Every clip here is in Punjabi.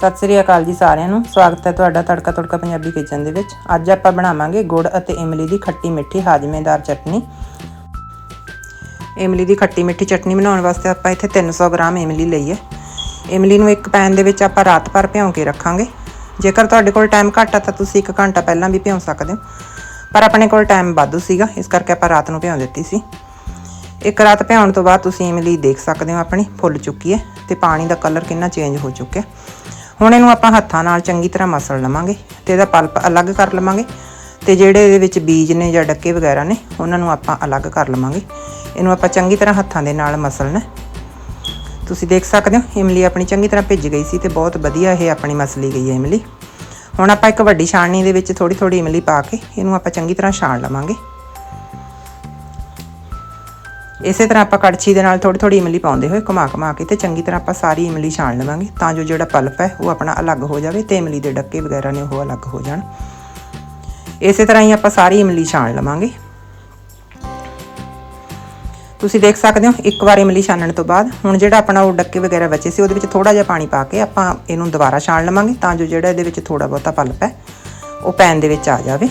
ਸਤਿ ਸ੍ਰੀ ਅਕਾਲ ਜੀ ਸਾਰਿਆਂ ਨੂੰ। ਸਵਾਗਤ ਹੈ ਤੁਹਾਡਾ ਤੜਕਾ ਤੜਕਾ ਪੰਜਾਬੀ ਕਿਚਨ ਦੇ ਵਿੱਚ। ਅੱਜ ਆਪਾਂ ਬਣਾਵਾਂਗੇ ਗੁੜ ਅਤੇ ਇਮਲੀ ਦੀ ਖੱਟੀ ਮਿੱਠੀ ਹਾਜ਼ਮੇਦਾਰ ਚਟਨੀ। ਇਮਲੀ ਦੀ ਖੱਟੀ ਮਿੱਠੀ ਚਟਨੀ ਬਣਾਉਣ ਵਾਸਤੇ ਆਪਾਂ ਇੱਥੇ 300 ਗ੍ਰਾਮ ਇਮਲੀ ਲਈ ਹੈ। ਇਮਲੀ ਨੂੰ ਇੱਕ ਪੈਨ ਦੇ ਵਿੱਚ ਆਪਾਂ ਰਾਤ ਭਰ ਭਿਉਂ ਕੇ ਰੱਖਾਂਗੇ। ਜੇਕਰ ਤੁਹਾਡੇ ਕੋਲ ਟਾਈਮ ਘੱਟ ਆ ਤਾਂ ਤੁਸੀਂ 1 ਘੰਟਾ ਪਹਿਲਾਂ ਵੀ ਭਿਉਂ ਸਕਦੇ ਹੋ। ਪਰ ਆਪਣੇ ਕੋਲ ਟਾਈਮ ਵਾਧੂ ਸੀਗਾ, ਇਸ ਕਰਕੇ ਆਪਾਂ ਰਾਤ ਨੂੰ ਭਿਉਂ ਦਿੱਤੀ ਸੀ। ਇੱਕ ਰਾਤ ਭਿਉਣ ਤੋਂ ਬਾਅਦ ਤੁਸੀਂ ਇਮਲੀ ਦੇਖ ਸਕਦੇ ਹੋ ਆਪਣੀ, ਫੁੱਲ ਚੁੱਕੀ ਹੈ ਤੇ ਪਾਣੀ ਦਾ ਕਲਰ ਕਿੰਨਾ ਚੇਂਜ ਹੋ ਚੁੱਕਿਆ। ਹੁਣ ਇਹਨੂੰ ਆਪਾਂ ਹੱਥਾਂ ਨਾਲ ਚੰਗੀ ਤਰ੍ਹਾਂ ਮਸਲ ਲਵਾਂਗੇ ਤੇ ਇਹਦਾ ਪਲਪ ਅਲੱਗ ਕਰ ਲਵਾਂਗੇ ਤੇ ਜਿਹੜੇ ਇਹਦੇ ਵਿੱਚ ਬੀਜ ਨੇ ਜਾਂ ਡੱਕੇ ਵਗੈਰਾ ਨੇ, ਉਹਨਾਂ ਨੂੰ ਆਪਾਂ ਅਲੱਗ ਕਰ ਲਵਾਂਗੇ। ਇਹਨੂੰ ਆਪਾਂ ਚੰਗੀ ਤਰ੍ਹਾਂ ਹੱਥਾਂ ਦੇ ਨਾਲ ਮਸਲਣਾ ਤੁਸੀਂ ਦੇਖ ਸਕਦੇ ਹੋ, ਇਮਲੀ ਆਪਣੀ ਚੰਗੀ ਤਰ੍ਹਾਂ ਭਿੱਜ ਗਈ ਸੀ ਤੇ ਬਹੁਤ ਵਧੀਆ ਇਹ ਆਪਣੀ ਮਸਲੀ ਗਈ ਹੈ ਇਮਲੀ। ਹੁਣ ਆਪਾਂ ਇੱਕ ਵੱਡੀ ਛਾਣਨੀ ਦੇ ਵਿੱਚ ਥੋੜੀ ਥੋੜੀ ਇਮਲੀ ਪਾ ਕੇ ਇਹਨੂੰ ਆਪਾਂ ਚੰਗੀ ਤਰ੍ਹਾਂ ਛਾਣ ਲਵਾਂਗੇ। ਇਸੇ ਤਰ੍ਹਾਂ ਆਪਾਂ ਕੜਛੀ ਦੇ ਨਾਲ ਥੋੜੀ ਥੋੜੀ ਇਮਲੀ ਪਾਉਂਦੇ ਹੋਏ ਘੁਮਾ ਘੁਮਾ ਕੇ ਤੇ ਚੰਗੀ ਤਰ੍ਹਾਂ ਆਪਾਂ ਸਾਰੀ ਇਮਲੀ ਛਾਣ ਲਵਾਂਗੇ। ਤਾਂ ਜੋ ਜਿਹੜਾ ਪਲਪ ਹੈ ਉਹ ਆਪਣਾ ਅਲੱਗ ਹੋ ਜਾਵੇ ਤੇ ਇਮਲੀ ਦੇ ਡੱਕੇ ਵਗੈਰਾ ਨੇ ਉਹ ਅਲੱਗ ਹੋ ਜਾਣ। ਇਸੇ ਤਰ੍ਹਾਂ ਹੀ ਆਪਾਂ ਸਾਰੀ ਇਮਲੀ ਛਾਣ ਲਵਾਂਗੇ। ਤੁਸੀਂ ਦੇਖ ਸਕਦੇ ਹੋ, ਇੱਕ ਵਾਰ ਇਮਲੀ ਛਾਣਨ ਤੋਂ ਬਾਅਦ ਹੁਣ ਜਿਹੜਾ ਆਪਣਾ ਉਹ ਡੱਕੇ ਵਗੈਰਾ ਬਚੇ ਸੀ, ਉਹਦੇ ਵਿੱਚ ਥੋੜਾ ਜਿਹਾ ਪਾਣੀ ਪਾ ਕੇ ਆਪਾਂ ਇਹਨੂੰ ਦੁਬਾਰਾ ਛਾਣ ਲਵਾਂਗੇ ਤਾਂ ਜੋ ਜਿਹੜਾ ਇਹਦੇ ਵਿੱਚ ਥੋੜਾ ਬਹੁਤਾ ਪਲਪ ਹੈ, ਉਹ ਪੈਨ ਦੇ ਵਿੱਚ ਆ ਜਾਵੇ।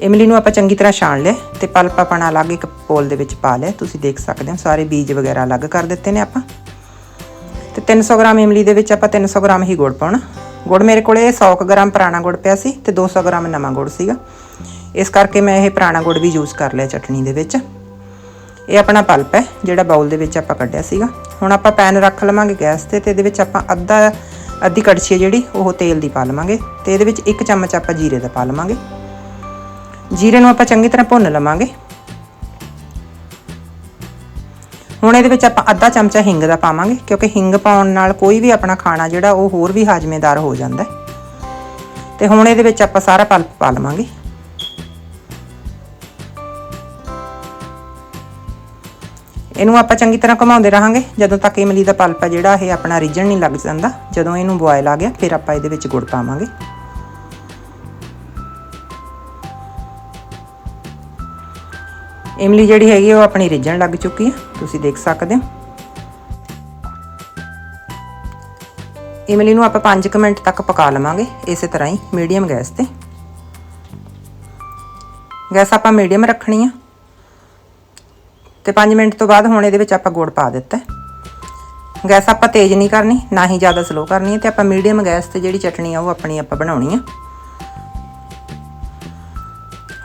ਇਮਲੀ ਨੂੰ ਆਪਾਂ ਚੰਗੀ ਤਰ੍ਹਾਂ ਛਾਣ ਲਿਆ ਤੇ ਪਲਪ ਆਪਣਾ ਅਲੱਗ ਇੱਕ ਪੋਲ ਦੇ ਵਿੱਚ ਪਾ ਲਿਆ। ਤੁਸੀਂ ਦੇਖ ਸਕਦੇ ਹੋ, ਸਾਰੇ ਬੀਜ ਵਗੈਰਾ ਅਲੱਗ ਕਰ ਦਿੱਤੇ ਨੇ ਆਪਾਂ। ਤੇ 300 ਗ੍ਰਾਮ ਇਮਲੀ ਦੇ ਵਿੱਚ ਆਪਾਂ 300 ਗ੍ਰਾਮ ਹੀ ਗੁੜ ਪਾਉਣਾ। ਗੁੜ ਮੇਰੇ ਕੋਲੇ 100 ਗ੍ਰਾਮ ਪੁਰਾਣਾ ਗੁੜ ਪਿਆ ਸੀ ਤੇ 200 ਗ੍ਰਾਮ ਨਵਾਂ ਗੁੜ ਸੀਗਾ। ਇਸ ਕਰਕੇ ਮੈਂ ਇਹ ਪੁਰਾਣਾ ਗੁੜ ਵੀ ਯੂਜ਼ ਕਰ ਲਿਆ ਚਟਣੀ ਦੇ ਵਿੱਚ। ਇਹ ਆਪਣਾ ਪਲਪ ਹੈ, ਜਿਹੜਾ ਬਾਉਲ ਦੇ ਵਿੱਚ ਆਪਾਂ ਕੱਢਿਆ ਸੀਗਾ। ਹੁਣ ਆਪਾਂ ਪੈਨ ਰੱਖ ਲਵਾਂਗੇ ਗੈਸ ਤੇ ਤੇ ਇਹਦੇ ਵਿੱਚ ਆਪਾਂ ਅੱਧਾ, ਅੱਧੀ ਕੜਛੀ ਹੈ ਜਿਹੜੀ, ਉਹ ਤੇਲ ਦੀ ਪਾ ਲਵਾਂਗੇ। ਤੇ ਇਹਦੇ ਵਿੱਚ ਇੱਕ ਚਮਚ ਆਪਾਂ ਜੀਰੇ ਦਾ ਪਾ ਲਵਾਂਗੇ। ਜੀਰੇ ਨੂੰ ਆਪਾਂ ਚੰਗੀ ਤਰ੍ਹਾਂ ਭੁੰਨ ਲਵਾਂਗੇ। ਹੁਣ ਇਹਦੇ ਵਿੱਚ ਆਪਾਂ ਅੱਧਾ ਚਮਚਾ ਹਿੰਗ ਦਾ ਪਾਵਾਂਗੇ, ਕਿਉਂਕਿ ਹਿੰਗ ਪਾਉਣ ਨਾਲ ਕੋਈ ਵੀ ਆਪਣਾ ਖਾਣਾ ਜਿਹੜਾ ਉਹ ਹੋਰ ਵੀ ਹਾਜ਼ਮੇਦਾਰ ਹੋ ਜਾਂਦਾ ਹੈ। ਤੇ ਹੁਣ ਇਹਦੇ ਵਿੱਚ ਆਪਾਂ ਸਾਰਾ ਪਲਪ ਪਾ ਲਵਾਂਗੇ। ਇਹਨੂੰ ਆਪਾਂ ਚੰਗੀ ਤਰ੍ਹਾਂ ਘੁਮਾਉਂਦੇ ਰਹਾਂਗੇ, ਜਦੋਂ ਤੱਕ ਇਮਲੀ ਦਾ ਪਲਪ ਹੈ ਜਿਹੜਾ ਇਹ ਆਪਣਾ ਰਿੱਝਣ ਨਹੀਂ ਲੱਗ ਜਾਂਦਾ, ਜਦੋਂ ਇਹਨੂੰ ਬੋਇਲ ਆ ਗਿਆ, ਫਿਰ ਆਪਾਂ ਇਹਦੇ ਵਿੱਚ ਗੁੜ ਪਾਵਾਂਗੇ। ਇਮਲੀ ਜਿਹੜੀ ਹੈਗੀ ਉਹ ਆਪਣੀ ਰਿੱਝਣ ਲੱਗ ਚੁੱਕੀ ਹੈ ਤੁਸੀਂ ਦੇਖ ਸਕਦੇ ਹੋ। ਇਮਲੀ ਨੂੰ ਆਪਾਂ 5 ਮਿੰਟ ਤੱਕ ਪਕਾ ਲਵਾਂਗੇ, ਇਸੇ ਤਰ੍ਹਾਂ ਹੀ ਮੀਡੀਅਮ ਗੈਸ ਤੇ। ਗੈਸ ਆਪਾਂ ਮੀਡੀਅਮ ਰੱਖਣੀ ਆ। ਤੇ 5 ਮਿੰਟ ਤੋਂ ਬਾਅਦ ਹੁਣ ਇਹਦੇ ਵਿੱਚ ਆਪਾਂ ਗੁੜ ਪਾ ਦਿੱਤਾ ਗੈਸ ਆਪਾਂ ਤੇਜ਼ ਨਹੀਂ ਕਰਨੀ, ਨਾ ਹੀ ਜ਼ਿਆਦਾ ਸਲੋ ਕਰਨੀ ਹੈ, ਤੇ ਆਪਾਂ ਮੀਡੀਅਮ ਗੈਸ ਤੇ ਜਿਹੜੀ ਚਟਣੀ ਆ, ਉਹ ਆਪਣੀ ਆਪਾਂ ਬਣਾਉਣੀ ਆ।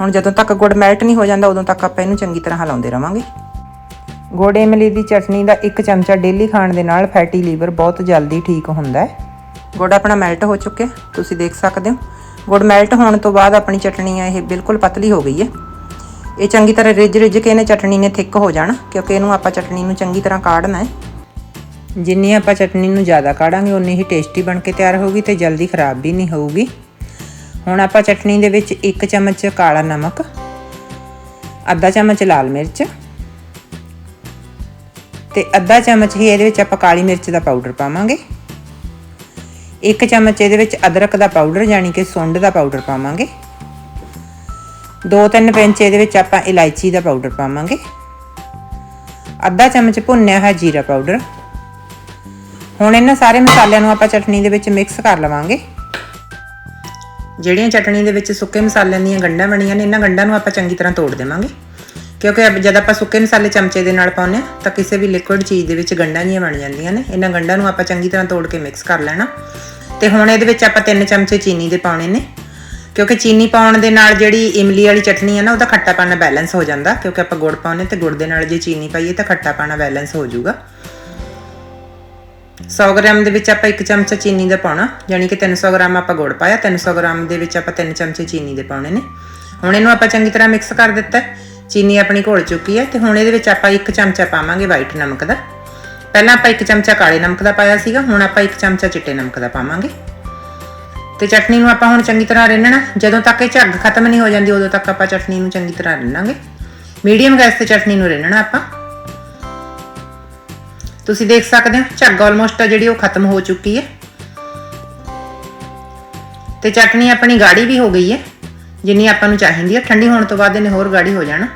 ਹੁਣ ਜਦੋਂ ਤੱਕ ਗੁੜ ਮੈਲਟ ਨਹੀਂ ਹੋ ਜਾਂਦਾ, ਉਦੋਂ ਤੱਕ ਆਪਾਂ ਇਹਨੂੰ ਚੰਗੀ ਤਰ੍ਹਾਂ ਹਿਲਾਉਂਦੇ ਰਵਾਂਗੇ। ਗੁੜ ਇਮਲੀ ਦੀ ਚਟਨੀ ਦਾ ਇੱਕ ਚਮਚਾ ਡੇਲੀ ਖਾਣ ਦੇ ਨਾਲ ਫੈਟੀ ਲੀਵਰ ਬਹੁਤ ਜਲਦੀ ਠੀਕ ਹੁੰਦਾ ਹੈ। ਗੁੜ ਆਪਣਾ ਮੈਲਟ ਹੋ ਚੁੱਕਿਆ ਤੁਸੀਂ ਦੇਖ ਸਕਦੇ ਹੋ। ਗੁੜ ਮੈਲਟ ਹੋਣ ਤੋਂ ਬਾਅਦ ਆਪਣੀ ਚਟਨੀ ਆ, ਇਹ ਬਿਲਕੁਲ ਪਤਲੀ ਹੋ ਗਈ ਹੈ। ਇਹ ਚੰਗੀ ਤਰ੍ਹਾਂ ਰਿੱਝ ਰਿੱਝ ਕੇ ਇਹਨੇ ਚਟਨੀ ਨੇ ਥਿੱਕ ਹੋ ਜਾਣਾ, ਕਿਉਂਕਿ ਇਹਨੂੰ ਆਪਾਂ ਚਟਨੀ ਨੂੰ ਚੰਗੀ ਤਰ੍ਹਾਂ ਕਾੜਨਾ ਹੈ। ਜਿੰਨੀ ਆਪਾਂ ਚਟਨੀ ਨੂੰ ਜ਼ਿਆਦਾ ਕਾੜਾਂਗੇ, ਉਨੀ ਹੀ ਟੇਸਟੀ ਬਣ ਕੇ ਤਿਆਰ ਹੋਊਗੀ ਤੇ ਜਲਦੀ ਖਰਾਬ ਵੀ ਨਹੀਂ ਹੋਊਗੀ। ਹੁਣ ਆਪਾਂ ਚਟਨੀ ਦੇ ਵਿੱਚ 1 ਚਮਚ ਕਾਲਾ ਨਮਕ, ਅੱਧਾ ਚਮਚ ਲਾਲ ਮਿਰਚ ਤੇ ਅੱਧਾ ਚਮਚ ਹੀ ਇਹਦੇ ਵਿੱਚ ਆਪਾਂ ਕਾਲੀ ਮਿਰਚ ਦਾ ਪਾਊਡਰ ਪਾਵਾਂਗੇ। 1 ਚਮਚ ਇਹਦੇ ਵਿੱਚ ਅਦਰਕ ਦਾ ਪਾਊਡਰ ਯਾਨੀ ਕਿ ਸੁੰਡ ਦਾ ਪਾਊਡਰ ਪਾਵਾਂਗੇ। 2-3 ਪਿੰਚ ਇਹਦੇ ਵਿੱਚ ਆਪਾਂ ਇਲਾਇਚੀ ਦਾ ਪਾਊਡਰ ਪਾਵਾਂਗੇ। ਅੱਧਾ ਚਮਚ ਭੁੰਨਿਆ ਹੋਇਆ ਜੀਰਾ ਪਾਊਡਰ। ਹੁਣ ਇਹਨਾਂ ਸਾਰੇ ਮਸਾਲਿਆਂ ਨੂੰ ਆਪਾਂ ਚਟਨੀ ਦੇ ਵਿੱਚ ਮਿਕਸ ਕਰ ਲਵਾਂਗੇ। ਜਿਹੜੀਆਂ ਚਟਣੀ ਦੇ ਵਿੱਚ ਸੁੱਕੇ ਮਸਾਲਿਆਂ ਦੀਆਂ ਗੰਢਾਂ ਬਣੀਆਂ ਨੇ, ਇਹਨਾਂ ਗੰਢਾਂ ਨੂੰ ਆਪਾਂ ਚੰਗੀ ਤਰ੍ਹਾਂ ਤੋੜ ਦੇਵਾਂਗੇ। ਕਿਉਂਕਿ ਜਦ ਆਪਾਂ ਸੁੱਕੇ ਮਸਾਲੇ ਚਮਚੇ ਦੇ ਨਾਲ ਪਾਉਂਦੇ ਆ ਤਾਂ ਕਿਸੇ ਵੀ ਲਿਕੁਇਡ ਚੀਜ਼ ਦੇ ਵਿੱਚ ਗੰਢਾਂ ਜੀਆਂ ਬਣ ਜਾਂਦੀਆਂ ਨੇ। ਇਹਨਾਂ ਗੰਢਾਂ ਨੂੰ ਆਪਾਂ ਚੰਗੀ ਤਰ੍ਹਾਂ ਤੋੜ ਕੇ ਮਿਕਸ ਕਰ ਲੈਣਾ। ਤੇ ਹੁਣ ਇਹਦੇ ਵਿੱਚ ਆਪਾਂ 3 ਚਮਚੇ ਚੀਨੀ ਦੇ ਪਾਉਣੇ ਨੇ। ਕਿਉਂਕਿ ਚੀਨੀ ਪਾਉਣ ਦੇ ਨਾਲ ਜਿਹੜੀ ਇਮਲੀ ਵਾਲੀ ਚਟਨੀ ਹੈ ਨਾ, ਉਹਦਾ ਖੱਟਾਪਣ ਬੈਲੈਂਸ ਹੋ ਜਾਂਦਾ। ਕਿਉਂਕਿ ਆਪਾਂ ਗੁੜ ਪਾਉਨੇ ਤੇ ਗੁੜ ਦੇ ਨਾਲ ਜੇ ਚੀਨੀ ਪਾਈਏ ਤਾਂ ਖੱਟਾਪਣ ਬੈਲੈਂਸ ਹੋ ਜਾਊਗਾ। 100 ਗ੍ਰਾਮ ਦੇ ਵਿੱਚ ਆਪਾਂ 1 ਚਮਚਾ ਚੀਨੀ ਦਾ ਪਾਉਣਾ ਯਾਨੀ ਕਿ 300 ਗ੍ਰਾਮ ਆਪਾਂ ਗੁੜ ਪਾਇਆ 300 ਗ੍ਰਾਮ ਦੇ ਵਿੱਚ ਆਪਾਂ 3 ਚਮਚੇ ਚੀਨੀ ਦੇ ਪਾਉਣੇ ਨੇ। ਹੁਣ ਇਹਨੂੰ ਆਪਾਂ ਚੰਗੀ ਤਰ੍ਹਾਂ ਮਿਕਸ ਕਰ ਦਿੱਤਾ ਚੀਨੀ ਆਪਣੀ ਘੋਲ ਚੁੱਕੀ ਹੈ ਤੇ ਹੁਣ ਇਹਦੇ ਵਿੱਚ ਆਪਾਂ 1 ਚਮਚਾ ਪਾਵਾਂਗੇ ਵਾਈਟ ਨਮਕ ਦਾ। ਪਹਿਲਾਂ ਆਪਾਂ 1 ਚਮਚਾ ਕਾਲੇ ਨਮਕ ਦਾ ਪਾਇਆ ਸੀਗਾ, ਹੁਣ ਆਪਾਂ 1 ਚਮਚਾ ਚਿੱਟੇ ਨਮਕ ਦਾ ਪਾਵਾਂਗੇ। ਤੇ ਚਟਨੀ ਨੂੰ ਆਪਾਂ ਹੁਣ ਚੰਗੀ ਤਰ੍ਹਾਂ ਰਿੰਨਣਾ, ਜਦੋਂ ਤੱਕ ਇਹ ਝੱਗ ਖਤਮ ਨਹੀਂ ਹੋ ਜਾਂਦੀ, ਉਦੋਂ ਤੱਕ ਆਪਾਂ ਚਟਨੀ ਨੂੰ ਚੰਗੀ ਤਰ੍ਹਾਂ ਰਿੰਨਾਂਗੇ। ਮੀਡੀਅਮ ਗੈਸ ਤੇ ਚਟਨੀ ਨੂੰ ਰਿੰਨਣਾ ਆਪਾਂ। ਤੁਸੀਂ ਦੇਖ ਸਕਦੇ ਹੋ, ਝੱਗ ਆਲਮੋਸਟ ਜਿਹੜੀ ਉਹ ਖਤਮ ਹੋ ਚੁੱਕੀ ਹੈ। ਤੇ ਚਟਨੀ ਆਪਣੀ ਗਾੜੀ ਵੀ ਹੋ ਗਈ ਹੈ, ਜਿੰਨੀ ਆਪਾਂ ਨੂੰ ਚਾਹੀਦੀ ਹੈ। ਠੰਡੀ ਹੋਣ ਤੋਂ ਬਾਅਦ ਇਹਨੇ ਹੋਰ ਗਾੜੀ ਹੋ ਜਾਣਾ।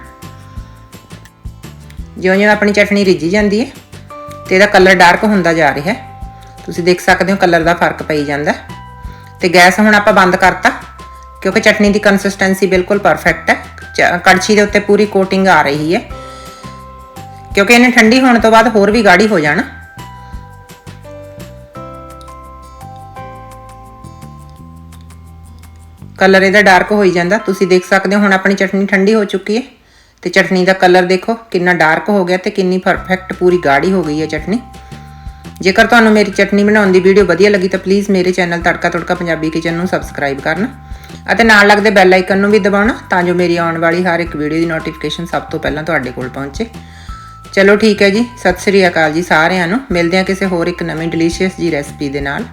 ਜਿਉਂ-ਜਿਉਂ ਆਪਣੀ ਚਟਨੀ ਰਿੱਝੀ ਜਾਂਦੀ ਹੈ, ਤੇ ਇਹਦਾ ਕਲਰ ਡਾਰਕ ਹੁੰਦਾ ਜਾ ਰਿਹਾ ਹੈ। ਤੁਸੀਂ ਦੇਖ ਸਕਦੇ ਹੋ ਕਲਰ ਦਾ ਫ਼ਰਕ ਪਈ ਜਾਂਦਾ ਹੈ। ਤੇ ਗੈਸ ਹੁਣ ਆਪਾਂ ਬੰਦ ਕਰਤਾ, ਕਿਉਂਕਿ ਚਟਨੀ ਦੀ ਕੰਸਿਸਟੈਂਸੀ ਬਿਲਕੁਲ ਪਰਫੈਕਟ ਹੈ। ਚ- ਕੜਛੀ ਦੇ ਉੱਤੇ ਪੂਰੀ ਕੋਟਿੰਗ ਆ ਰਹੀ ਹੈ। ਕਿਉਂਕਿ ਇਹਨੇ ਠੰਡੀ ਹੋਣ ਤੋਂ ਬਾਅਦ ਹੋਰ ਵੀ ਗਾੜੀ ਹੋ ਜਾਣਾ। ਕਲਰ ਇਹਦਾ ਡਾਰਕ ਹੋਈ ਜਾਂਦਾ। ਤੁਸੀਂ ਦੇਖ ਸਕਦੇ ਹੋ ਹੁਣ ਆਪਣੀ ਚਟਨੀ ਠੰਡੀ ਹੋ ਚੁੱਕੀ ਹੈ। ਤੇ ਚਟਨੀ ਦਾ ਕਲਰ ਦੇਖੋ, ਕਿੰਨਾ ਡਾਰਕ ਹੋ ਗਿਆ ਤੇ ਕਿੰਨੀ ਪਰਫੈਕਟ ਪੂਰੀ ਗਾੜੀ ਹੋ ਗਈ ਹੈ ਚਟਨੀ। ਜੇਕਰ ਤੁਹਾਨੂੰ ਮੇਰੀ ਚਟਨੀ ਬਣਾਉਣ ਦੀ ਵੀਡੀਓ ਵਧੀਆ ਲੱਗੀ ਤਾਂ ਪਲੀਜ਼ ਮੇਰੇ ਚੈਨਲ ਤੜਕਾ ਤੜਕਾ ਪੰਜਾਬੀ ਕਿਚਨ ਨੂੰ ਸਬਸਕ੍ਰਾਈਬ ਕਰਨਾ। ਅਤੇ ਨਾਲ ਲੱਗਦੇ ਬੈਲ ਆਈਕਨ ਨੂੰ ਵੀ ਦਬਾਉਣਾ ਤਾਂ ਜੋ ਮੇਰੀ ਆਉਣ ਵਾਲੀ ਹਰ ਇੱਕ ਵੀਡੀਓ ਦੀ ਨੋਟੀਫਿਕੇਸ਼ਨ ਸਭ ਤੋਂ ਪਹਿਲਾਂ ਤੁਹਾਡੇ ਕੋਲ ਪਹੁੰਚੇ। ਚਲੋ ਠੀਕ ਹੈ ਜੀ, ਸਤਿ ਸ੍ਰੀ ਅਕਾਲ ਜੀ ਸਾਰਿਆਂ ਨੂੰ। ਮਿਲਦੇ ਹਾਂ ਕਿਸੇ ਹੋਰ ਇੱਕ ਨਵੀਂ ਡਿਲੀਸ਼ੀਅਸ ਜੀ ਰੈਸਪੀ ਦੇ ਨਾਲ।